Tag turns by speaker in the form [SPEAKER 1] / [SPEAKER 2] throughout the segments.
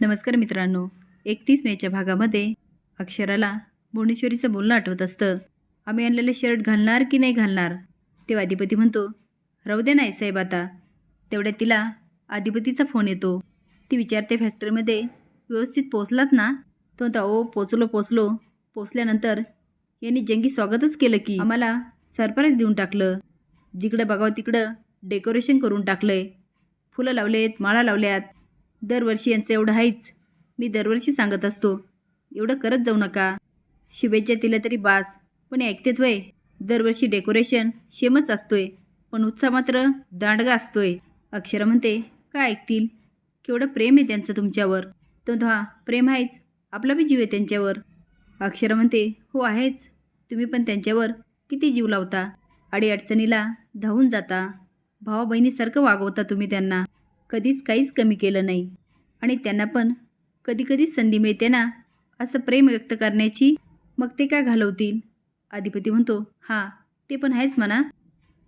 [SPEAKER 1] नमस्कार मित्रांनो. एकतीस मेच्या भागामध्ये अक्षराला भुवनेश्वरीचं बोलणं आठवत असतं. आम्ही आणलेले शर्ट घालणार की नाही घालणार? तेव्हा अधिपती म्हणतो राहू दे नाही साहेब आता. तेवढ्यात तिला अधिपतीचा फोन येतो. ती विचारते फॅक्टरीमध्ये व्यवस्थित पोचलात ना? तो म्हणतो हो, ओ पोचलो पोचलो पोचल्यानंतर यांनी जंगी स्वागतच केलं की आम्हाला सरप्राईज देऊन टाकलं. जिकडं बघावं तिकडं डेकोरेशन करून टाकलं आहे फुलं लावलेत माळा लावल्यात. दरवर्षी यांचं एवढं आहेच मी दरवर्षी सांगत असतो एवढं करत जाऊ नका. शुभेच्छा दिल्या तरी बास पण ऐकतेत वय दरवर्षी डेकोरेशन शेमच असतोय पण उत्साह मात्र दांडगा असतोय. अक्षरा म्हणते काय ऐकतील? केवढं प्रेम आहे त्यांचं तुमच्यावर. तो हा प्रेम आहेच आपला बी जीव आहे त्यांच्यावर. अक्षरा म्हणते हो आहेच. तुम्ही पण त्यांच्यावर किती जीव लावता? अडीअडचणीला धावून जाता. भावा बहिणीसारखं वागवता तुम्ही त्यांना. कधीच काहीच कमी केलं नाही. आणि त्यांना पण कधीकधी संधी मिळते ना असं प्रेम व्यक्त करण्याची मग ते काय घालवतील? अधिपती म्हणतो हां ते पण आहेच म्हणा.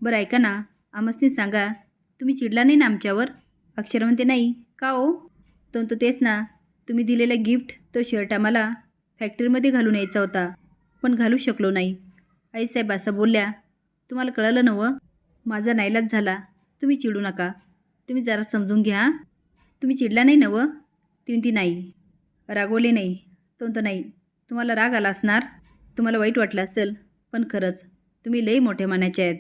[SPEAKER 1] बरं ऐका ना आमसने सांगा तुम्ही चिडला नाही ना आमच्यावर? अक्षर म्हणते नाही. का हो? ओ तो तेच ना तुम्ही दिलेलं गिफ्ट तो शर्ट आम्हाला फॅक्टरीमध्ये घालून यायचा होता पण घालू शकलो नाही. आईसाहेब असं बोलल्या तुम्हाला कळलं नवं माझा नाईलाज झाला तुम्ही चिडू नका. तुम्ही जरा समजून घ्या तुम्ही चिडला नाही नवं ती नाही. रागवले नाही. तो नाही. तुम्हाला राग आला असणार? तुम्हाला वाईट वाटलं असेल पण खरंच तुम्ही लई मोठ्या मानाचे आहेत.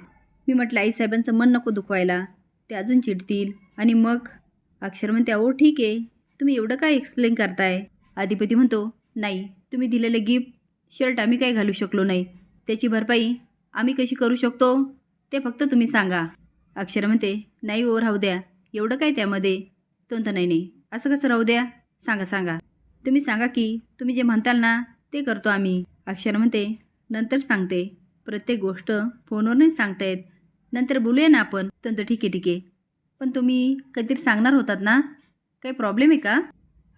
[SPEAKER 1] मी म्हटलं आईसाहेबांचं मन नको दुखवायला. ते अजून चिडतील. आणि मग? अक्षर म्हणते अहो ठीक आहे. तुम्ही एवढं काय एक्सप्लेन करताय? अधिपती म्हणतो नाही. तुम्ही दिलेले गिफ्ट शर्ट आम्ही काय घालू शकलो नाही. त्याची भरपाई आम्ही कशी करू शकतो? ते फक्त तुम्ही सांगा. अक्षर म्हणते नाही ओ राहू द्या. एवढं काय त्यामध्ये? नाही नाही असं कसं राहू द्या? सांगा सांगा. तुम्ही सांगा की तुम्ही जे म्हणताल ना ते करतो आम्ही. अक्षर म्हणते नंतर सांगते. प्रत्येक गोष्ट फोनवर नाही सांगतायत नंतर बोलूया ना आपण. तर ठीक आहे ठीक आहे. पण तुम्ही कधीतरी सांगणार होतात ना? काही प्रॉब्लेम आहे का?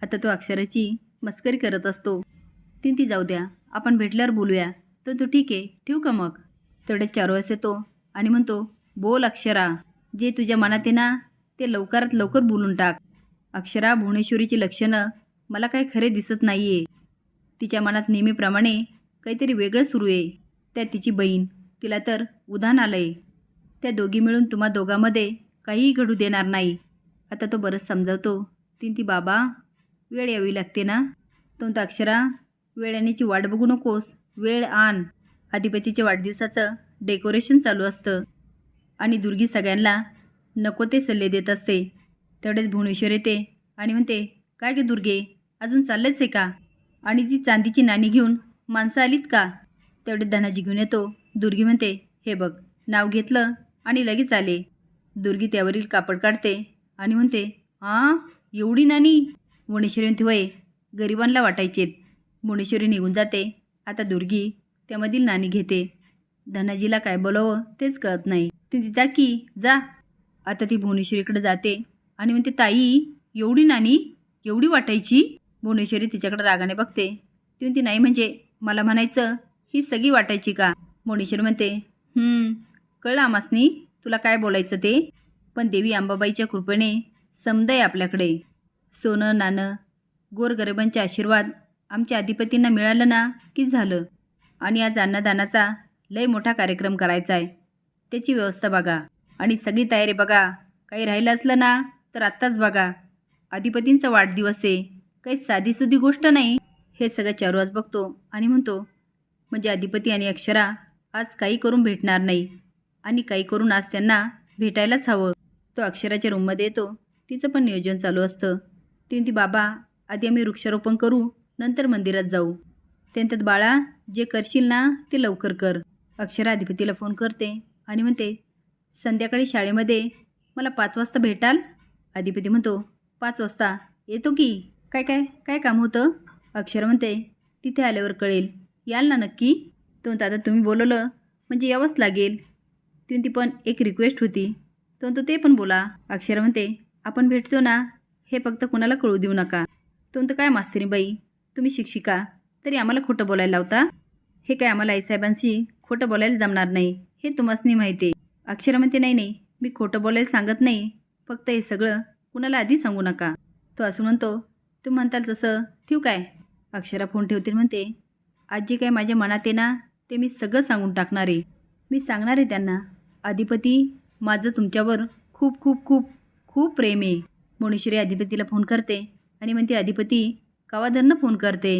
[SPEAKER 1] आता तो अक्षराची मस्करी करत असतो. तीन ती जाऊ द्या. आपण भेटल्यावर बोलूया. तर तो ठीक आहे ठेवू का मग? तेवढ्या चार वेळेस येतो आणि म्हणतो बोल अक्षरा. जे तुझ्या मनात आहे ना ते लवकरात लवकर बोलून टाक. अक्षरा भुवनेश्वरीची लक्षणं मला काही खरे दिसत नाही आहे तिच्या मनात नेहमीप्रमाणे काहीतरी वेगळं सुरू आहे. त्या तिची बहीण तिला तर उधाण आलं आहे त्या दोघी मिळून तुम्हा दोघांमध्ये काहीही घडू देणार नाही. आता तो बरंच समजावतो. तीन ती बाबा वेळ यावी लागते ना? तो म्हणतो अक्षरा वेळ येण्याची वाट बघू नकोस. वेळ आण. अधिपतीच्या वाढदिवसाचं डेकोरेशन चालू असतं. आणि दुर्गी सगळ्यांना नको ते सल्ले देत असते. तेवढेच भुवनेश्वर येते आणि म्हणते काय गे दुर्गे अजून चाललेच आहे का? आणि ती चांदीची नाणी घेऊन माणसं आलीत का? तेवढे धनाजी घेऊन येतो. दुर्गी म्हणते हे बघ नाव घेतलं आणि लगेच आले. दुर्गी त्यावरील कापड काढते आणि म्हणते हां एवढी नाणी? भुवनेश्वरी म्हणते वय गरिबांना वाटायचेत. भुवनेश्वरी निघून जाते. आता दुर्गी त्यामधील नाणी घेते. धनाजीला काय बोलावं तेच कळत नाही. ती जा की जा. आता ती भुवनेश्वरीकडे जाते. आणि म्हणते ताई एवढी नाणी एवढी वाटायची? भुवनेश्वरी तिच्याकडे रागाने बघते. ती म्हणते नाही म्हणजे मला म्हणायचं ही सगळी वाटायची का? भुवनेश्वरी म्हणते कळलं आमासनी तुला काय बोलायचं ते? पण देवी अंबाबाईच्या कृपेने समदय आपल्याकडे. सोनं नाणं गोरगरिबांचे आशीर्वाद आमच्या अधिपतींना मिळालं ना की झालं? आणि आज अन्नदानाचा लय मोठा कार्यक्रम करायचा आहे त्याची व्यवस्था बघा. आणि सगळी तयारी बघा. काही राहिलं असलं ना तर आत्ताच बघा. अधिपतींचा वाढदिवस आहे. काही साधीसुधी गोष्ट नाही. हे सगळं चारू आज बघतो आणि म्हणतो म्हणजे अधिपती आणि अक्षरा आज काही करून भेटणार नाही. आणि काही करून आज त्यांना भेटायलाच हवं. तो अक्षराच्या रूममध्ये येतो. तिचं पण नियोजन चालू असतं. ती बाबा आधी आम्ही वृक्षारोपण करू नंतर मंदिरात जाऊ. त्यांच्यात बाळा जे करशील ना ते लवकर कर. अक्षरा अधिपतीला फोन करते आणि म्हणते संध्याकाळी शाळेमध्ये मला पाच वाजता भेटाल? अधिपती म्हणतो पाच वाजता. येतो की? काय काय काय काम होतं? अक्षर म्हणते तिथे आल्यावर कळेल. याल ना नक्की? तो म्हणतो आता तुम्ही बोलवलं म्हणजे यावंच लागेल. ती पण एक रिक्वेस्ट होती. तो म्हणतो ते पण बोला. अक्षर म्हणते आपण भेटतो ना हे फक्त कुणाला कळू देऊ नका. तो म्हणतो काय मास्तरी बाई तुम्ही शिक्षिका तरी आम्हाला खोटं बोलायला लावता? हे काय आम्हाला आईसाहेबांशी खोटं बोलायला जमणार नाही हे तुम्हाला माहिती आहे. अक्षर म्हणते नाही नाही मी खोटं बोलायला सांगत नाही फक्त हे सगळं कुणाला आधी सांगू नका. तो असं म्हणतो तू म्हणताल तसं. ठेवू काय? अक्षरा फोन ठेवतील म्हणते आजी काय माझ्या मनात आहे ना ते मी सगळं सांगून टाकणार आहे. मी सांगणार आहे त्यांना. अधिपती माझं तुमच्यावर खूप खूप खूप खूप प्रेम आहे. मोणेश्वरी अधिपतीला फोन करते आणि म्हणते अधिपती कावाधरनं फोन करते?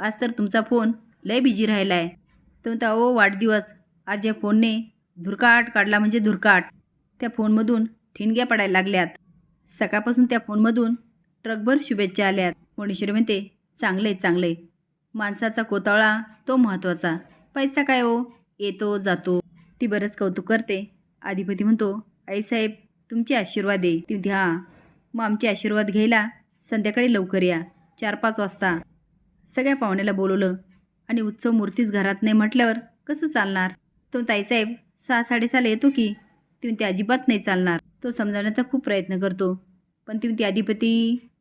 [SPEAKER 1] आज तर तुमचा फोन लय बिजी राहिला आहे तर म्हणता ओ वाढदिवस. आज या फोनने धुरकाट काढला म्हणजे धुरकाट. त्या फोनमधून ठिणग्या पडायला लागल्यात. सकाळपासून त्या फोनमधून ट्रकभर शुभेच्छा आल्यात. मोणेश्वरी म्हणते चांगलं आहे चांगलं आहे माणसाचा कोतावळा तो महत्त्वाचा. पैसा काय हो? येतो जातो. ती बरंच कौतुक करते. अधिपती म्हणतो आईसाहेब तुमचे आशीर्वाद आहे. ती म्हणते हां. मग आमचे आशीर्वाद घ्यायला संध्याकाळी लवकर या. चार पाच वाजता. सगळ्या पाहुण्याला बोलवलं. आणि उत्सव मूर्तीच घरात नाही म्हटल्यावर कसं चालणार? तो ताईसाहेब सहा साडेसहाला येतो की? ती म्हणते अजिबात नाही चालणार. तो समजावण्याचा खूप प्रयत्न करतो. पण ती म्हणते अधिपती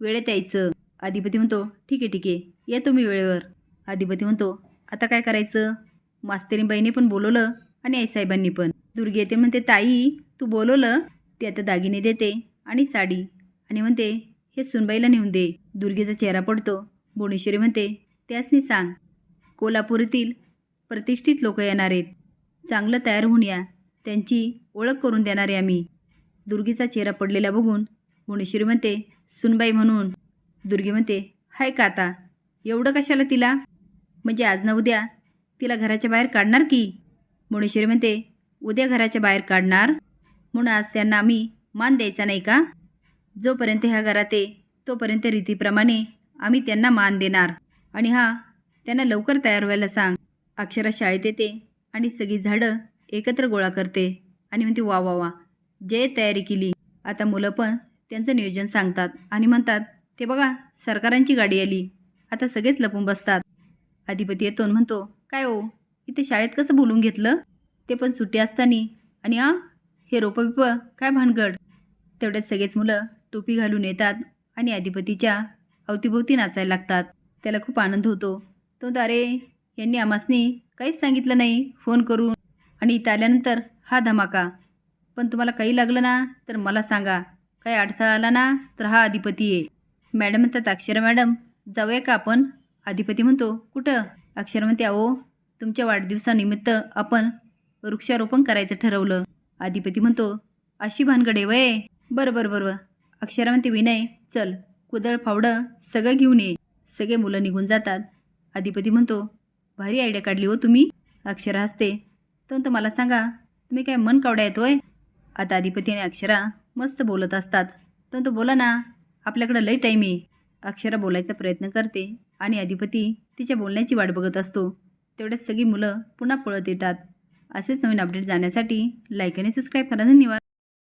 [SPEAKER 1] वेळेत यायचं अधिपती म्हणतो ठीक आहे ठीक आहे. येतो मी वेळेवर. अधिपती म्हणतो आता काय करायचं? मास्तरीबाईने पण बोलवलं आणि आईसाहेबांनी पण. दुर्गी येते म्हणते ताई तू बोलवलं? ती आता दागिने देते आणि साडी. आणि म्हणते हे सुनबाईला नेऊन दे. दुर्गेचा चेहरा पडतो. भुवनेश्वरी म्हणते त्यासनी सांग. कोल्हापूरातील प्रतिष्ठित लोक येणार आहेत. चांगलं तयार होऊन या. त्यांची ओळख करून देणारे आम्ही. दुर्गीचा चेहरा पडलेला बघून भुवनेश्वरी म्हणते सुनबाई म्हणून. दुर्गी म्हणते हाय का आता एवढं कशाला तिला? म्हणजे आज ना उद्या? तिला घराच्या बाहेर काढणार की? भुवनेश्वरी म्हणते उद्या घराच्या बाहेर काढणार? म्हणून आज त्यांना आम्ही मान द्यायचा नाही का? जोपर्यंत ह्या घरात आहे तोपर्यंत रीतीप्रमाणे आम्ही त्यांना मान देणार. आणि हा त्यांना लवकर तयार व्हायला सांग. अक्षरा शाळेत येते आणि सगळी झाडं एकत्र गोळा करते आणि म्हणते वा वा वा जे तयारी केली. आता मुलं पण त्यांचं नियोजन सांगतात आणि म्हणतात ते बघा सरकारांची गाडी आली. आता सगळेच लपून बसतात. अधिपती येतो म्हणतो काय हो इथे शाळेत कसं बोलून घेतलं? ते पण सुट्टी असताना. आणि आ हे रोपं काय भानगड? तेवढ्यात सगळेच मुलं टोपी घालून येतात आणि अधिपतीच्या अवतीभोवती नाचायला लागतात. त्याला खूप आनंद होतो. तो म्हणतो, अरे यांनी आमासनी काहीच सांगितलं नाही फोन करून. आणि इथं आल्यानंतर हा धमाका. पण तुम्हाला काही लागलं ना तर मला सांगा. काही अडथळा आला ना तर हा अधिपती आहे. मॅडम म्हणतात अक्षरा मॅडम. जाऊया का आपण? अधिपती म्हणतो. कुठं? अक्षर म्हणते अहो तुमच्या वाढदिवसानिमित्त आपण वृक्षारोपण करायचं ठरवलं. अधिपती म्हणतो अशी भानगडे वय. बरं बरं बरं बरं. अक्षरा म्हणते विनय चल. कुदळ फावडं सगळं घेऊन ये. सगळे मुलं निघून जातात. अधिपती म्हणतो भारी आयडिया काढली हो तुम्ही. अक्षरा हसते तो मला सांगा तुम्ही काय मन कावड्या येतोय आता अधिपती आणि अक्षरा मस्त बोलत असतात. तो बोला ना आपल्याकडं लई टाईम आहे. अक्षरा बोलायचा प्रयत्न करते आणि अधिपती तिच्या बोलण्याची वाट बघत असतो. तेवढ्यात सगळी मुलं पुन्हा पळत येतात. असेच नवीन अपडेट जाण्यासाठी लाईक आणि सबस्क्राईब करा. धन्यवाद.